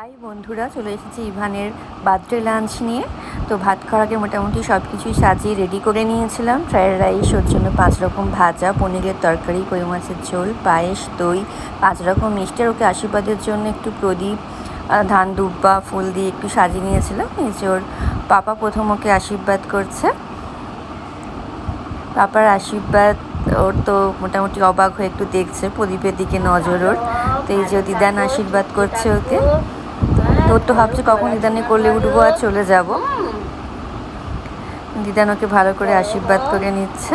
High বন্ধুরা চলে এসেছি ইভানের বার্থডে লাঞ্চ নিয়ে। তো ভাত খাওয়ার আগে মোটামুটি সব কিছুই সাজিয়ে রেডি করে নিয়েছিলাম। ফ্রায়েড রাইস, ওর জন্য পাঁচ রকম ভাজা, পনিরের তরকারি, কই মাছের ঝোল, পায়েস, দই, পাঁচ রকম মিষ্টি ওকে আশীর্বাদের জন্য একটু প্রদীপ ধান, দুব্বা, ফুল দিয়ে একটু সাজিয়ে নিয়েছিলাম। এই যে ওর পাপা প্রথম ওকে আশীর্বাদ করছে। পাপার আশীর্বাদ, ওর তো মোটামুটি অবাক হয়ে একটু দেখছে প্রদীপের দিকে নজর ওর। তো এই যে দিদান আশীর্বাদ করছে ওকে। তো ওর তো ভাবছে কখন দিদানি করলে উঠবো আর চলে যাব। দিদান ওকে ভালো করে আশীর্বাদ করে নিচ্ছে।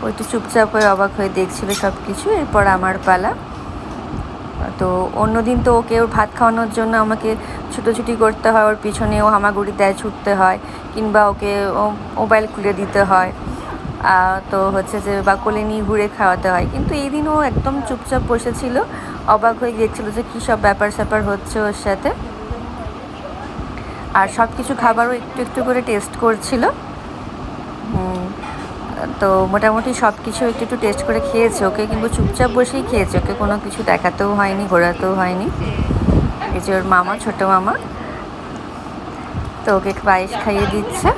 ও একটু চুপচাপ হয়ে অবাক হয়ে দেখছিল সব কিছু এরপর আমার পালা। তো অন্যদিন তো ওকে ওর ভাত খাওয়ানোর জন্য আমাকে ছুটোছুটি করতে হয়, ওর পিছনে ও হামাগুড়ি দেয় ছুটতে হয়, কিংবা ওকে মোবাইল খুলে দিতে হয়। তো হচ্ছে যে বা কোলে নিয়ে ঘুরে খাওয়াতে হয়। কিন্তু এই দিন ও একদম চুপচাপ বসেছিল, অবাক হয়ে গিয়েছিল যে কী সব ব্যাপার স্যাপার হচ্ছে ওর সাথে। আর সব কিছু খাবারও একটু একটু করে টেস্ট করছিল। তো মোটামুটি সব কিছু একটু একটু টেস্ট করে খেয়েছে ওকে, কিন্তু চুপচাপ বসেই খেয়েছে ওকে। কোনো কিছু দেখাতেও হয়নি, ঘোরাতেও হয়নি। এই যে ওর মামা, ছোটো মামা। তো ওকে পায়েস খাইয়ে দিচ্ছে।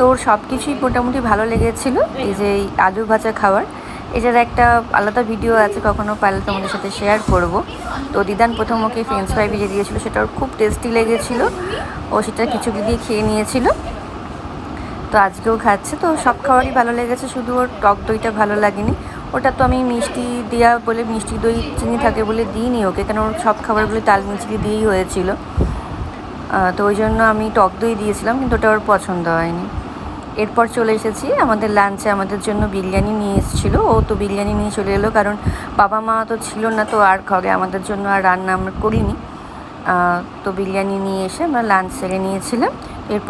তো ওর সব কিছুই মোটামুটি ভালো লেগেছিল, এই যে এই আলু ভাজা খাবার এটার একটা আলাদা ভিডিও আছে, কখনো পারলে তোমাদের সাথে শেয়ার করব। তো দিদান প্রথম ওকে ফ্রেঞ্চ ফ্রাই ভেজে দিয়েছিল, সেটা ওর খুব টেস্টি লেগেছিল। ও সেটা কিছু দিয়ে খেয়ে নিয়েছিল। তো আজকেও খাচ্ছে, তো সব খাবারই ভালো লেগেছে, শুধু ওর টক দইটা ভালো লাগেনি। ওটা তো আমি মিষ্টি দেওয়া বলে, মিষ্টি দই চিনি থাকে বলে দিইনি ওকে, কেন ওর সব খাবারগুলো তাল মিছরি দিয়েই হয়েছিল। তো ওই জন্য আমি টক দই দিয়েছিলাম, কিন্তু ওটা ওর পছন্দ হয়নি। এরপর চলে এসেছি। আমাদের লাঞ্চে আমাদের জন্য বিরিয়ানি নিয়ে এসেছিল। ও তো বিরিয়ানি নিয়ে চলে এলো কারণ বাবা মা তো ছিল না তো আর ঘরে আমাদের জন্য আর রান্না আমরা করিনি। তো বিরিয়ানি নিয়ে এসে আমরা লাঞ্চ সেরে নিয়েছিলাম। এরপর